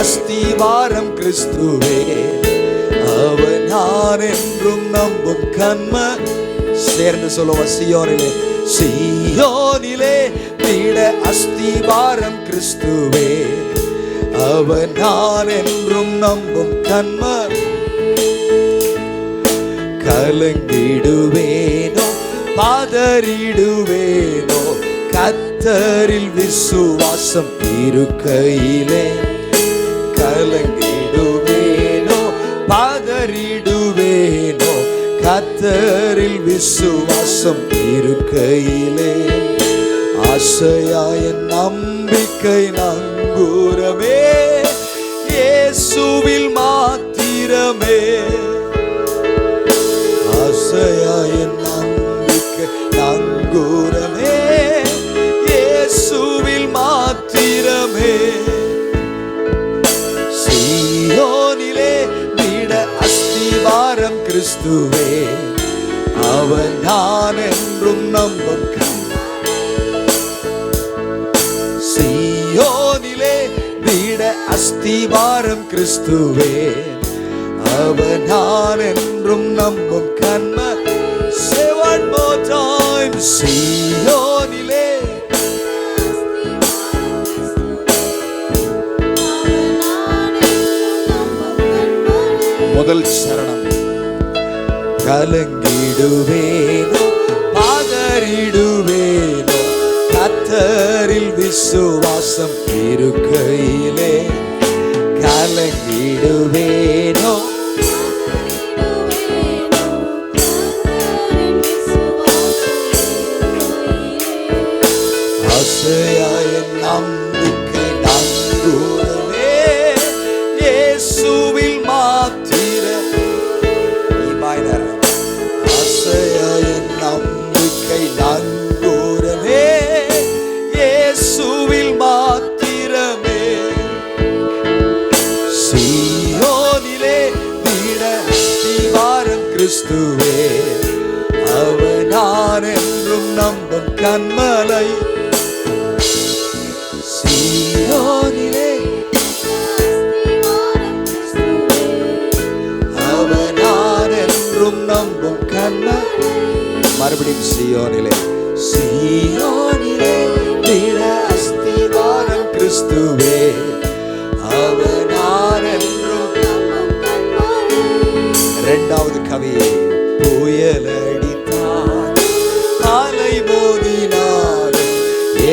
அஸ்திவாரம் கிறிஸ்துவே அவன் நான் என்றும் நம்பும் கண்ம சேர்ந்து சொல்லுவோம் சியோனிலே. சியோனிலே பீட அஸ்திவாரம் கிறிஸ்துவே அவன் நான் என்றும் நம்பும் கண்ம கலங்கிடுவேனோ பதறிடுவேனோ கத்தரில் விசுவாசம் இருக்கையிலே. கலங்கிடுவேனோ பதறிடுவேனோ கத்தரில் விசுவாசம் இருக்கையிலே. ஆசையாய நம்பிக்கை நங்கூரமே இயேசுவில் மாத்திரமே. கிறிஸ்துவே அவர் நான் என்றும் நம்பும் சியோனிலே வீட அஸ்திவாரம் கிறிஸ்துவே அவர் நான் என்றும் நம்பும் கண்ம செவன் மோட்டாய் சியோனிலே முதல் சரணம். கலங்கிடுவேனோ பதறிடுவேனோ கத்தரில் விசுவாசம் இருக்கையிலே கலங்கிடுவேன். கிறிஸ்துவே அவன் நான் என்றும் நம்பும் கண்மலை. சீயோனிலே அவன் நான் என்றும் நம்பும் கண்மலை. மறுபடியும் சீயோனிலே சீயோனிலே திட அஸ்திவாரம் கிறிஸ்துவே. இரண்டாவது கவியை புயலடித்தார் அலை மோதினாலும்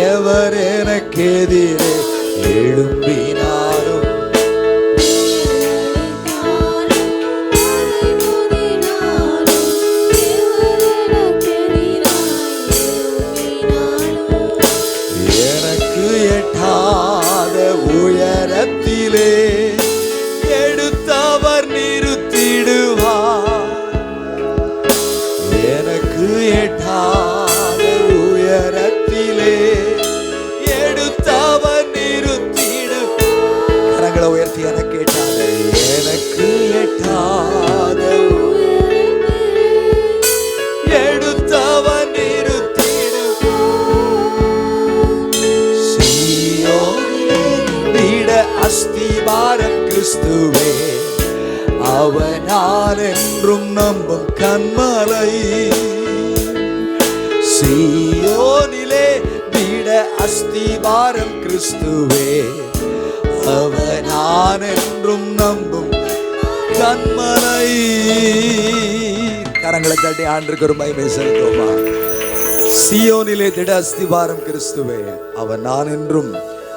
எவர் எனக்கெதிரே எழும்பினாரும். எனக்கு எட்டாத உயரத்திலே கரங்களை உயர்த்தி என கேட்டாங்க எனக்கு எட்டாத எடுத்தவர் நிறுத்திடு சீயோனிலே வீட அஸ்திவாரம் கிறிஸ்துவே அவனால் என்றும் நம்பும் கண்மலை சீயோனிலே அவர் நான் என்றும் நம்பும் கண்மலை. கரங்களை தட்டி ஆண்டுக்கு ஒரு மகிமை செலுத்துவோமா. சியோனிலே திட அஸ்திவாரம் கிறிஸ்துவே அவர் நான் என்றும்